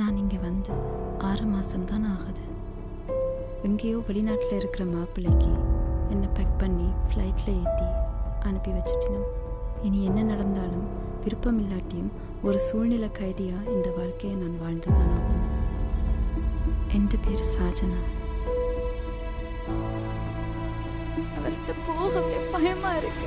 நான் இங்கே வந்து ஆறு மாதம் தான் ஆகுது. எங்கேயோ வெளிநாட்டில் இருக்கிற மாப்பிள்ளைக்கு என்னை பேக் பண்ணி ஃப்ளைட்டில் ஏற்றி அனுப்பி வச்சுட்டினோம் இனி என்ன நடந்தாலும் விருப்பம் இல்லாட்டியும் ஒரு சூழ்நிலை கைதியாக இந்த வாழ்க்கையை நான் வாழ்ந்து தான் ஆகணும். என் பேர் சாஜனா. அவர்கிட்ட போகவே பயமாக இருக்கு.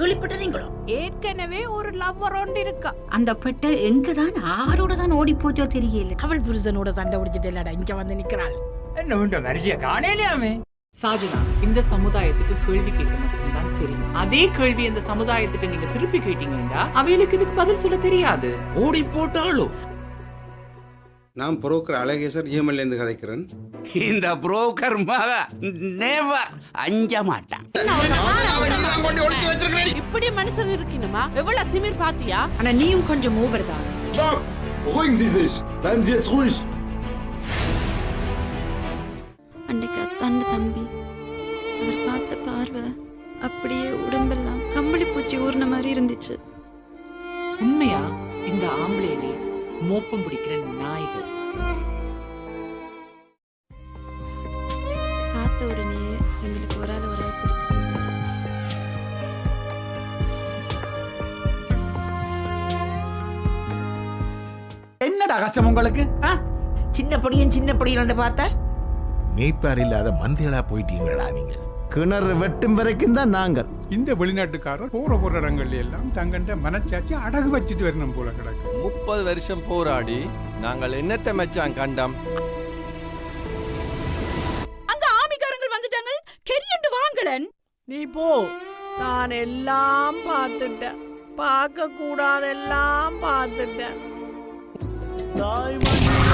கேள்விப்பட்டீங்களோ ஏற்கனவே ஒரு லவ்வர் ஒன்று இருக்கா? அந்த பெட்டை எங்க தான் ஆரோட தான் ஓடி போச்சோ தெரியல. அவள் புருஷனோட சண்டை பிடிச்சிட்டு இல்லடா இங்க வந்து நிக்கிறாள். என்ன உண்ட மரிசிய காணலையாமே சாஜனா இந்த சமுதாயத்துக்கு கேள்வி கேட்க மட்டும்தான் தெரியும். அதே கேள்வி இந்த சமுதாயத்துக்கு நீங்க திருப்பி கேட்டீங்கன்னா அவைகளுக்கு இதுக்கு பதில் சொல்ல தெரியாது. ஓடி போட்டாலும் நான் புரோக்கர் அழகேசர் ஜிஎம்எல்ல இருந்து கதைக்கிறேன். இந்த புரோக்கர் மக நேவர் அஞ்ச மாட்டான். இப்படி மனுஷன் இருக்கணுமா? எவ்வளவு திமிர் பாத்தியா? ஆனா நீயும் கொஞ்சம் ஓவர் தான். Beruhigen Sie sich. Bleiben Sie jetzt ruhig. அன்றைக்கு அத்தாண்ட தம்பி அவர் பார்த்த பார்வை அப்படியே உடம்பெல்லாம் கம்பளி பூச்சி ஊர்ன மாதிரி இருந்துச்சு. உண்மையா? இந்த ஆம்பளையிலே மோப்பம் பிடிக்கிற நாய்கள். பார்த்த உடனே எங்களுக்கு ஒரு ஆள் ஒரு ஆள் பிடிச்சிருந்தது என்னடா கஷ்டம் உங்களுக்கு? சின்ன பொடியன் சின்ன பொடியன் பார்த்தா? மேய்ப்பார் இல்லாத மந்திகளா போயிட்டீங்களா நீங்க கிணறு வெட்டும் வரைக்கும் தான் நாங்கள். இந்த வெளிநாட்டுக்காரர் போற போற இடங்கள்ல எல்லாம் தங்கண்ட மனச்சாட்சி அடகு வச்சுட்டு வரணும் போல கிடக்கு. முப்பது வருஷம் போராடி நாங்கள் என்னத்தை மச்சான் கண்டம்? அங்க ஆமிகாரங்கள் வந்துட்டாங்க. கெரியண்டு வாங்கலன் நீ போ. நான் எல்லாம் பார்த்துட்டேன். பார்க்க கூடாதெல்லாம் பார்த்துட்டேன் தாய்மணி